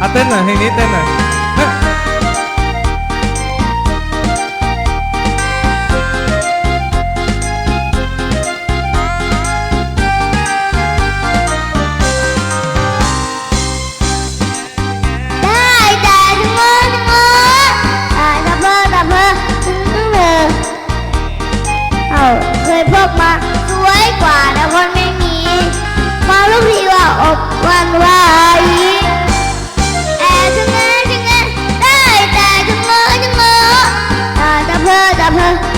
อะเต้นหน่อยเพลงนี้เต้นหน่อยได้แต่ถึงมือถึงมือได้แต่เพอแต่เพอถึงเธอเอาเคยพบมาสวยกว่าแต่คนไม่มี มาลูกทีว่าอบวัน 啊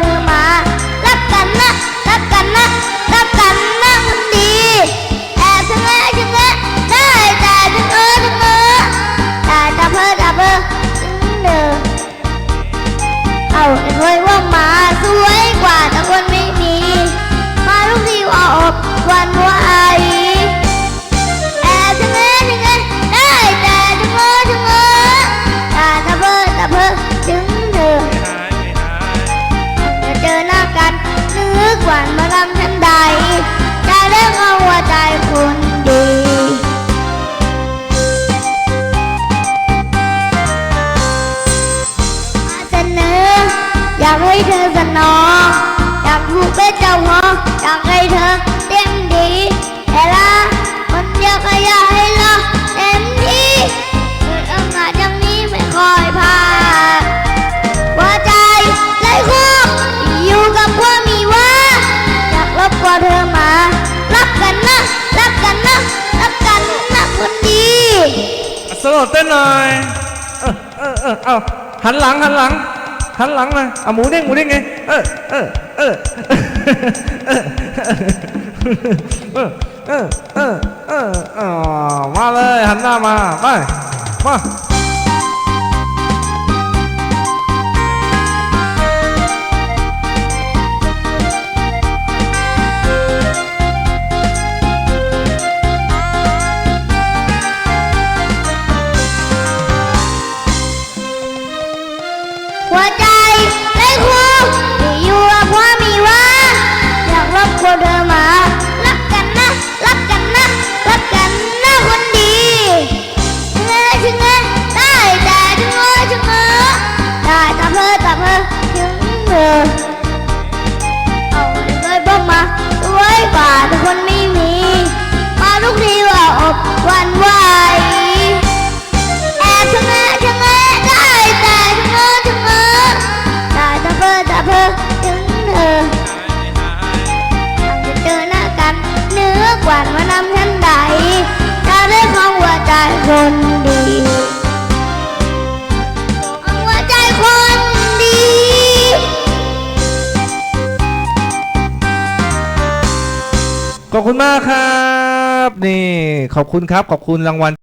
เธอมา รับกันนะ รับกันนะ รับกันนะคนดี แอบชะเง้อชะเง้อได้แต่ชะเง้อชะเง้อแต่ตาเพ้อตาเพ้อถึงเดินเอาแต่เคยว่า อยากให้เธอสนอง อยากถูกเป็นเจ้าของอยากให้เธอเต็มดีแต่ละคนเดียวก็อยากให้เราเต็มที่เกิดโอกาสอย่างนี้ไม่ค่อยพลาดหัวใจไร้คู่อยู่กับความมีว่าอยากรบกวนเธอมารักกันนะรักกันนะรักกันนะคนดีสโลดเต้นหน่อยเออเออเออเอาหันหลังหันหลัง หันหลังมาเอาหมูเด้งหมูเด้งไงเออเออเออเออเออเออเออมาเลยหันหน้ามาไปมา มาสวยกว่าทคนไม่มี มาทุกทีว่าอบวัน ขอบคุณมากครับ นี่ขอบคุณครับ ขอบคุณรางวัล